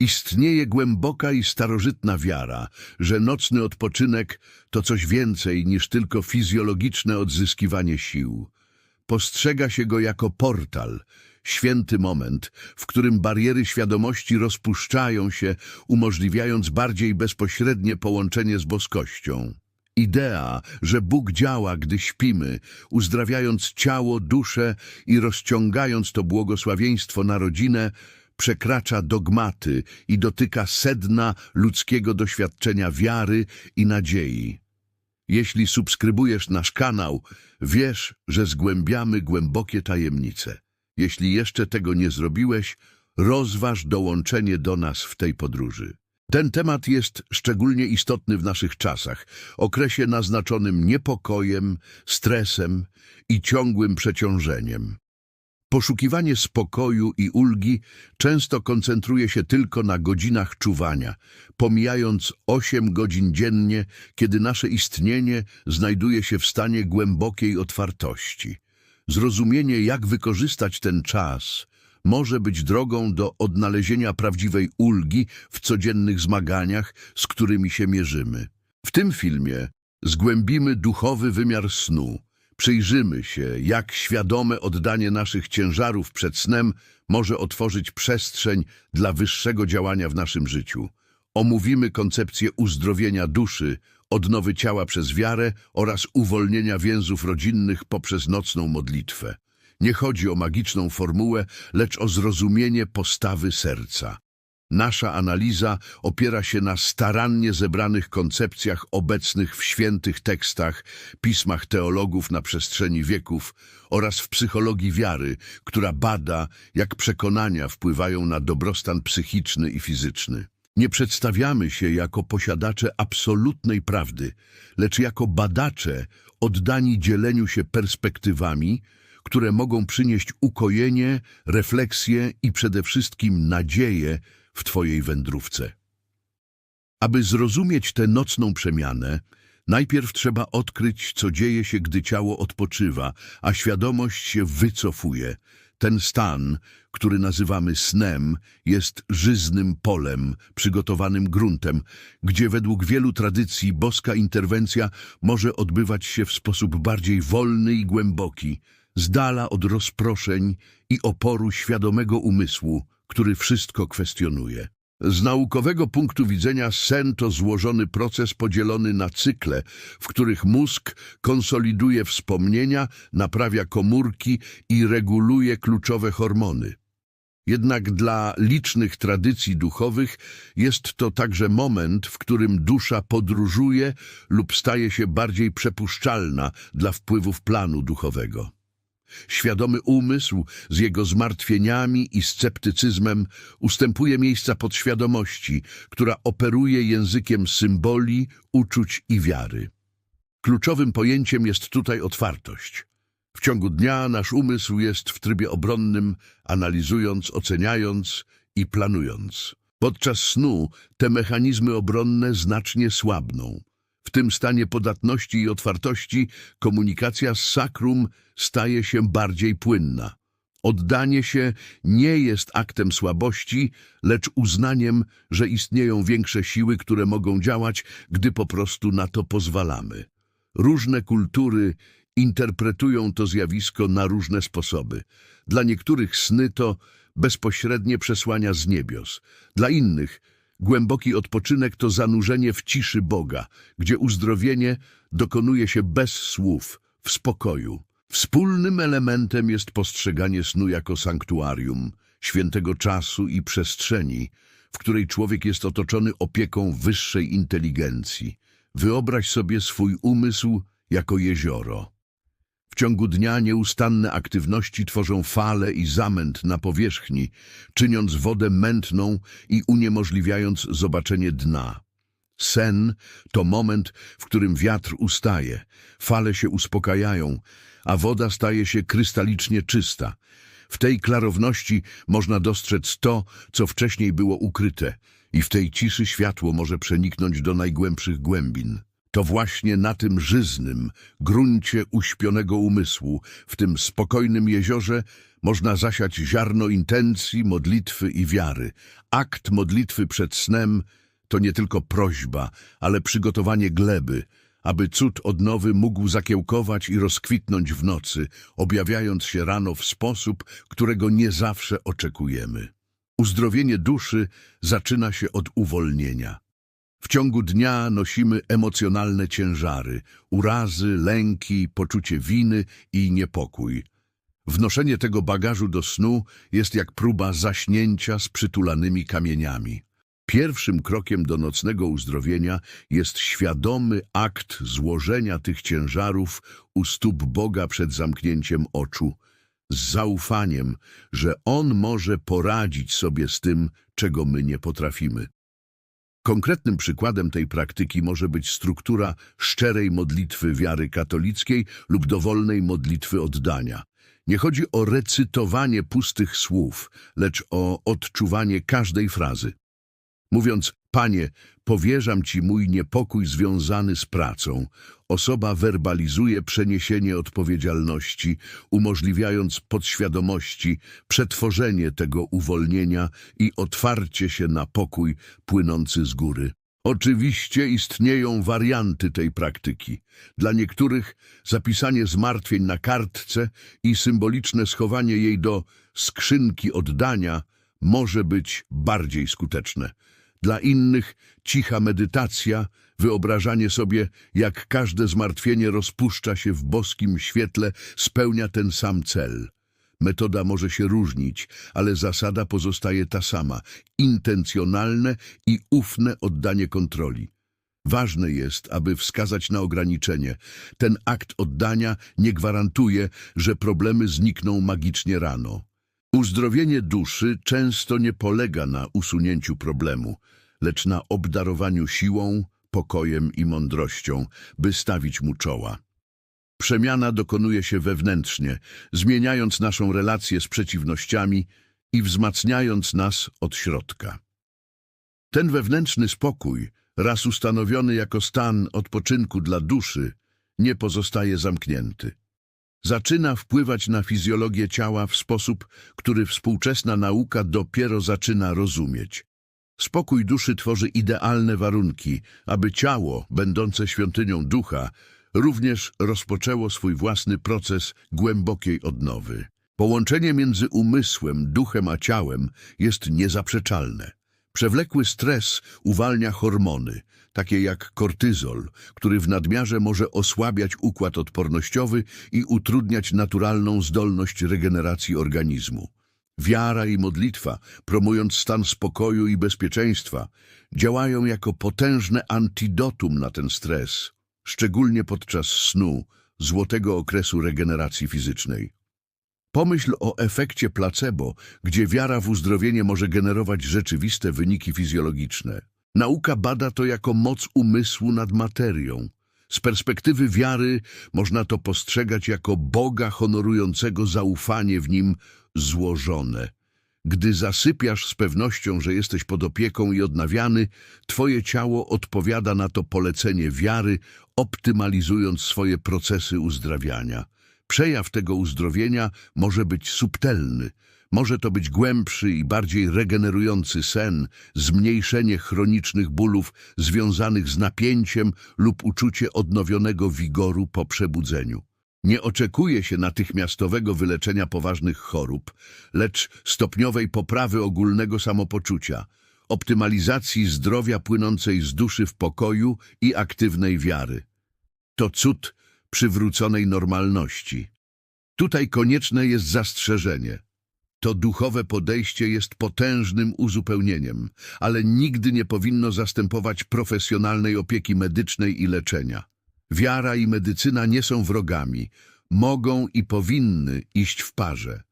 Istnieje głęboka i starożytna wiara, że nocny odpoczynek to coś więcej niż tylko fizjologiczne odzyskiwanie sił. Postrzega się go jako portal, święty moment, w którym bariery świadomości rozpuszczają się, umożliwiając bardziej bezpośrednie połączenie z boskością. Idea, że Bóg działa, gdy śpimy, uzdrawiając ciało, duszę i rozciągając to błogosławieństwo na rodzinę, przekracza dogmaty i dotyka sedna ludzkiego doświadczenia wiary i nadziei. Jeśli subskrybujesz nasz kanał, wiesz, że zgłębiamy głębokie tajemnice. Jeśli jeszcze tego nie zrobiłeś, rozważ dołączenie do nas w tej podróży. Ten temat jest szczególnie istotny w naszych czasach, okresie naznaczonym niepokojem, stresem i ciągłym przeciążeniem. Poszukiwanie spokoju i ulgi często koncentruje się tylko na godzinach czuwania, pomijając 8 godzin dziennie, kiedy nasze istnienie znajduje się w stanie głębokiej otwartości. Zrozumienie, jak wykorzystać ten czas, może być drogą do odnalezienia prawdziwej ulgi w codziennych zmaganiach, z którymi się mierzymy. W tym filmie zgłębimy duchowy wymiar snu. Przyjrzymy się, jak świadome oddanie naszych ciężarów przed snem może otworzyć przestrzeń dla wyższego działania w naszym życiu. Omówimy koncepcję uzdrowienia duszy, odnowy ciała przez wiarę oraz uwolnienia więzów rodzinnych poprzez nocną modlitwę. Nie chodzi o magiczną formułę, lecz o zrozumienie postawy serca. Nasza analiza opiera się na starannie zebranych koncepcjach obecnych w świętych tekstach, pismach teologów na przestrzeni wieków oraz w psychologii wiary, która bada, jak przekonania wpływają na dobrostan psychiczny i fizyczny. Nie przedstawiamy się jako posiadacze absolutnej prawdy, lecz jako badacze oddani dzieleniu się perspektywami, które mogą przynieść ukojenie, refleksję i przede wszystkim nadzieję w Twojej wędrówce. Aby zrozumieć tę nocną przemianę, najpierw trzeba odkryć, co dzieje się, gdy ciało odpoczywa, a świadomość się wycofuje. Ten stan, który nazywamy snem, jest żyznym polem, przygotowanym gruntem, gdzie według wielu tradycji boska interwencja może odbywać się w sposób bardziej wolny i głęboki, z dala od rozproszeń i oporu świadomego umysłu, który wszystko kwestionuje. Z naukowego punktu widzenia sen to złożony proces podzielony na cykle, w których mózg konsoliduje wspomnienia, naprawia komórki i reguluje kluczowe hormony. Jednak dla licznych tradycji duchowych jest to także moment, w którym dusza podróżuje lub staje się bardziej przepuszczalna dla wpływów planu duchowego. Świadomy umysł z jego zmartwieniami i sceptycyzmem ustępuje miejsca podświadomości, która operuje językiem symboli, uczuć i wiary. Kluczowym pojęciem jest tutaj otwartość. W ciągu dnia nasz umysł jest w trybie obronnym, analizując, oceniając i planując. Podczas snu te mechanizmy obronne znacznie słabną. W tym stanie podatności i otwartości komunikacja z sakrum staje się bardziej płynna. Oddanie się nie jest aktem słabości, lecz uznaniem, że istnieją większe siły, które mogą działać, gdy po prostu na to pozwalamy. Różne kultury interpretują to zjawisko na różne sposoby. Dla niektórych sny to bezpośrednie przesłania z niebios, dla innych Głęboki odpoczynek to zanurzenie w ciszy Boga, gdzie uzdrowienie dokonuje się bez słów, w spokoju. Wspólnym elementem jest postrzeganie snu jako sanktuarium, świętego czasu i przestrzeni, w której człowiek jest otoczony opieką wyższej inteligencji. Wyobraź sobie swój umysł jako jezioro. W ciągu dnia nieustanne aktywności tworzą fale i zamęt na powierzchni, czyniąc wodę mętną i uniemożliwiając zobaczenie dna. Sen to moment, w którym wiatr ustaje, fale się uspokajają, a woda staje się krystalicznie czysta. W tej klarowności można dostrzec to, co wcześniej było ukryte i w tej ciszy światło może przeniknąć do najgłębszych głębin. To właśnie na tym żyznym, gruncie uśpionego umysłu, w tym spokojnym jeziorze, Można zasiać ziarno intencji, modlitwy i wiary. Akt modlitwy przed snem to nie tylko prośba, ale przygotowanie gleby, aby cud odnowy mógł zakiełkować i rozkwitnąć w nocy, objawiając się rano w sposób, którego nie zawsze oczekujemy. Uzdrowienie duszy zaczyna się od uwolnienia. W ciągu dnia nosimy emocjonalne ciężary, urazy, lęki, poczucie winy i niepokój. Wnoszenie tego bagażu do snu jest jak próba zaśnięcia z przytulanymi kamieniami. Pierwszym krokiem do nocnego uzdrowienia jest świadomy akt złożenia tych ciężarów u stóp Boga przed zamknięciem oczu, z zaufaniem, że On może poradzić sobie z tym, czego my nie potrafimy. Konkretnym przykładem tej praktyki może być struktura szczerej modlitwy wiary katolickiej lub dowolnej modlitwy oddania. Nie chodzi o recytowanie pustych słów, lecz o odczuwanie każdej frazy. Mówiąc, Panie, powierzam Ci mój niepokój związany z pracą, osoba werbalizuje przeniesienie odpowiedzialności, umożliwiając podświadomości przetworzenie tego uwolnienia i otwarcie się na pokój płynący z góry. Oczywiście istnieją warianty tej praktyki. Dla niektórych zapisanie zmartwień na kartce i symboliczne schowanie jej do skrzynki oddania może być bardziej skuteczne. Dla innych cicha medytacja, wyobrażanie sobie, jak każde zmartwienie rozpuszcza się w boskim świetle, spełnia ten sam cel. Metoda może się różnić, ale zasada pozostaje ta sama intencjonalne i ufne oddanie kontroli. Ważne jest, aby wskazać na ograniczenie. Ten akt oddania nie gwarantuje, że problemy znikną magicznie rano. Uzdrowienie duszy często nie polega na usunięciu problemu, lecz na obdarowaniu siłą, pokojem i mądrością, by stawić mu czoła. Przemiana dokonuje się wewnętrznie, zmieniając naszą relację z przeciwnościami i wzmacniając nas od środka. Ten wewnętrzny spokój, raz ustanowiony jako stan odpoczynku dla duszy, nie pozostaje zamknięty. Zaczyna wpływać na fizjologię ciała w sposób, który współczesna nauka dopiero zaczyna rozumieć. Spokój duszy tworzy idealne warunki, aby ciało, będące świątynią ducha, również rozpoczęło swój własny proces głębokiej odnowy. Połączenie między umysłem, duchem a ciałem jest niezaprzeczalne. Przewlekły stres uwalnia hormony, takie jak kortyzol, który w nadmiarze może osłabiać układ odpornościowy i utrudniać naturalną zdolność regeneracji organizmu. Wiara i modlitwa, promując stan spokoju i bezpieczeństwa, działają jako potężne antidotum na ten stres, szczególnie podczas snu, złotego okresu regeneracji fizycznej. Pomyśl o efekcie placebo, gdzie wiara w uzdrowienie może generować rzeczywiste wyniki fizjologiczne. Nauka bada to jako moc umysłu nad materią. Z perspektywy wiary można to postrzegać jako Boga honorującego zaufanie w nim złożone. Gdy zasypiasz z pewnością, że jesteś pod opieką i odnawiany, twoje ciało odpowiada na to polecenie wiary, optymalizując swoje procesy uzdrawiania. Przejaw tego uzdrowienia może być subtelny. Może to być głębszy i bardziej regenerujący sen, zmniejszenie chronicznych bólów związanych z napięciem lub uczucie odnowionego wigoru po przebudzeniu. Nie oczekuje się natychmiastowego wyleczenia poważnych chorób, lecz stopniowej poprawy ogólnego samopoczucia, optymalizacji zdrowia płynącej z duszy w pokoju i aktywnej wiary. To cud przywróconej normalności. Tutaj konieczne jest zastrzeżenie. To duchowe podejście jest potężnym uzupełnieniem, ale nigdy nie powinno zastępować profesjonalnej opieki medycznej i leczenia. Wiara i medycyna nie są wrogami, mogą i powinny iść w parze.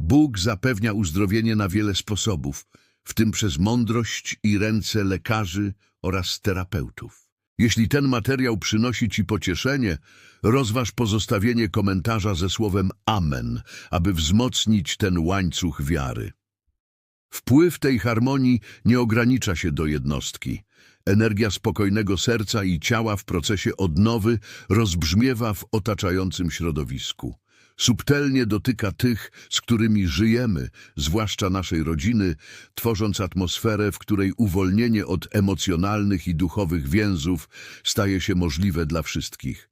Bóg zapewnia uzdrowienie na wiele sposobów, w tym przez mądrość i ręce lekarzy oraz terapeutów. Jeśli ten materiał przynosi Ci pocieszenie, rozważ pozostawienie komentarza ze słowem Amen, aby wzmocnić ten łańcuch wiary. Wpływ tej harmonii nie ogranicza się do jednostki. Energia spokojnego serca i ciała w procesie odnowy rozbrzmiewa w otaczającym środowisku. Subtelnie dotyka tych, z którymi żyjemy, zwłaszcza naszej rodziny, tworząc atmosferę, w której uwolnienie od emocjonalnych i duchowych więzów staje się możliwe dla wszystkich.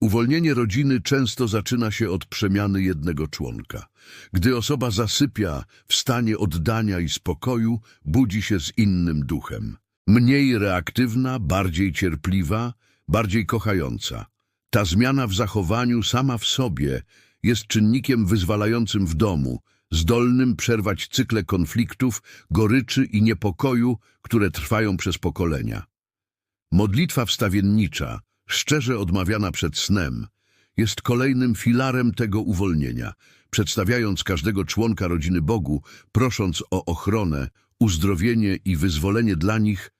Uwolnienie rodziny często zaczyna się od przemiany jednego członka. Gdy osoba zasypia w stanie oddania i spokoju, budzi się z innym duchem. Mniej reaktywna, bardziej cierpliwa, bardziej kochająca. Ta zmiana w zachowaniu sama w sobie jest czynnikiem wyzwalającym w domu, zdolnym przerwać cykle konfliktów, goryczy i niepokoju, które trwają przez pokolenia. Modlitwa wstawiennicza, szczerze odmawiana przed snem, jest kolejnym filarem tego uwolnienia, przedstawiając każdego członka rodziny Bogu, prosząc o ochronę, uzdrowienie i wyzwolenie dla nich,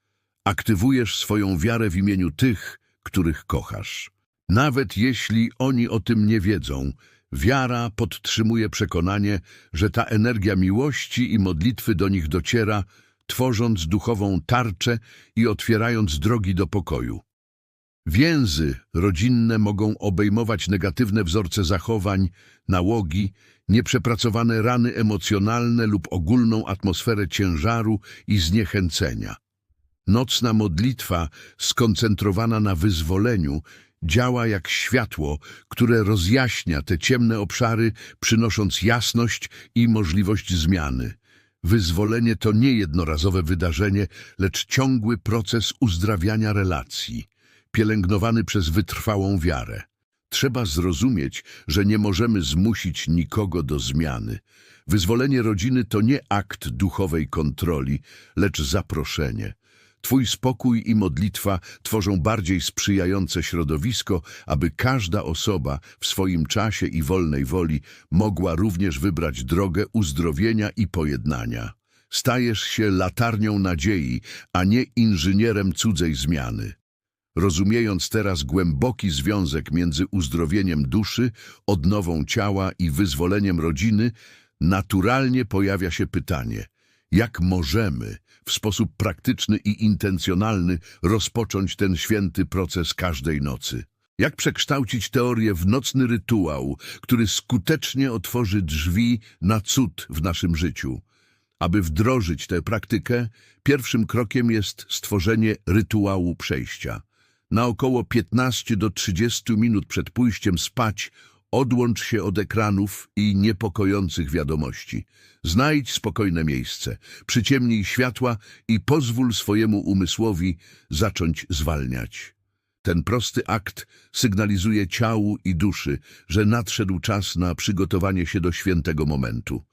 aktywujesz swoją wiarę w imieniu tych, których kochasz. Nawet jeśli oni o tym nie wiedzą, wiara podtrzymuje przekonanie, że ta energia miłości i modlitwy do nich dociera, tworząc duchową tarczę i otwierając drogi do pokoju. Więzy rodzinne mogą obejmować negatywne wzorce zachowań, nałogi, nieprzepracowane rany emocjonalne lub ogólną atmosferę ciężaru i zniechęcenia. Nocna modlitwa skoncentrowana na wyzwoleniu działa jak światło, które rozjaśnia te ciemne obszary, przynosząc jasność i możliwość zmiany. Wyzwolenie to nie jednorazowe wydarzenie, lecz ciągły proces uzdrawiania relacji, pielęgnowany przez wytrwałą wiarę. Trzeba zrozumieć, że nie możemy zmusić nikogo do zmiany. Wyzwolenie rodziny to nie akt duchowej kontroli, lecz zaproszenie. Twój spokój i modlitwa tworzą bardziej sprzyjające środowisko, aby każda osoba w swoim czasie i wolnej woli mogła również wybrać drogę uzdrowienia i pojednania. Stajesz się latarnią nadziei, a nie inżynierem cudzej zmiany. Rozumiejąc teraz głęboki związek między uzdrowieniem duszy, odnową ciała i wyzwoleniem rodziny, naturalnie pojawia się pytanie – jak możemy w sposób praktyczny i intencjonalny rozpocząć ten święty proces każdej nocy? Jak przekształcić teorię w nocny rytuał, który skutecznie otworzy drzwi na cud w naszym życiu? Aby wdrożyć tę praktykę, pierwszym krokiem jest stworzenie rytuału przejścia. Na około 15 do 30 minut przed pójściem spać Odłącz się od ekranów i niepokojących wiadomości. Znajdź spokojne miejsce, przyciemnij światła i pozwól swojemu umysłowi zacząć zwalniać. Ten prosty akt sygnalizuje ciału i duszy, że nadszedł czas na przygotowanie się do świętego momentu.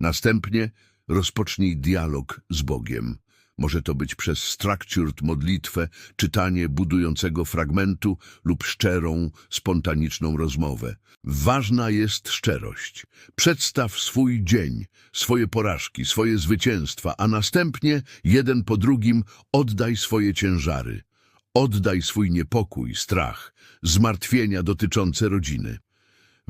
Następnie rozpocznij dialog z Bogiem. Może to być przez structured modlitwę, czytanie budującego fragmentu lub szczerą, spontaniczną rozmowę. Ważna jest szczerość. Przedstaw swój dzień, swoje porażki, swoje zwycięstwa, a następnie, jeden po drugim, oddaj swoje ciężary. Oddaj swój niepokój, strach, zmartwienia dotyczące rodziny.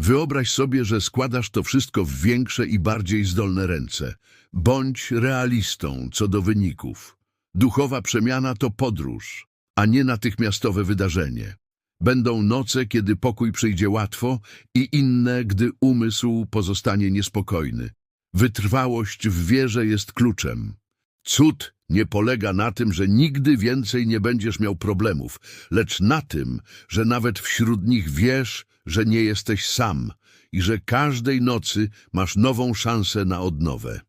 Wyobraź sobie, że składasz to wszystko w większe i bardziej zdolne ręce. Bądź realistą co do wyników. Duchowa przemiana to podróż, a nie natychmiastowe wydarzenie. Będą noce, kiedy pokój przyjdzie łatwo i inne, gdy umysł pozostanie niespokojny. Wytrwałość w wierze jest kluczem. Cud nie polega na tym, że nigdy więcej nie będziesz miał problemów, lecz na tym, że nawet wśród nich wiesz, że nie jesteś sam i że każdej nocy masz nową szansę na odnowę.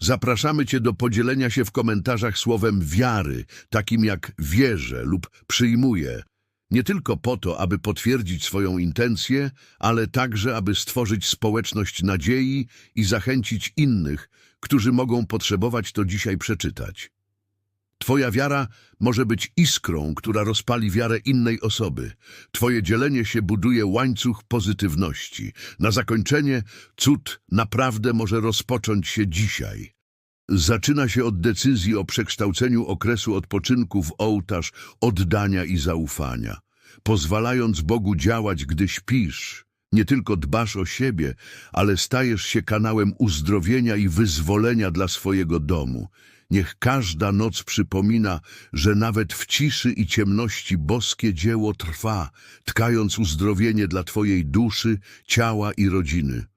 Zapraszamy Cię do podzielenia się w komentarzach słowem wiary, takim jak wierzę lub przyjmuję, nie tylko po to, aby potwierdzić swoją intencję, ale także, aby stworzyć społeczność nadziei i zachęcić innych, którzy mogą potrzebować to dzisiaj przeczytać. Twoja wiara może być iskrą, która rozpali wiarę innej osoby. Twoje dzielenie się buduje łańcuch pozytywności. Na zakończenie cud naprawdę może rozpocząć się dzisiaj. Zaczyna się od decyzji o przekształceniu okresu odpoczynku w ołtarz oddania i zaufania. Pozwalając Bogu działać, gdy śpisz, Nie tylko dbasz o siebie, ale stajesz się kanałem uzdrowienia i wyzwolenia dla swojego domu. Niech każda noc przypomina, że nawet w ciszy i ciemności boskie dzieło trwa, tkając uzdrowienie dla Twojej duszy, ciała i rodziny.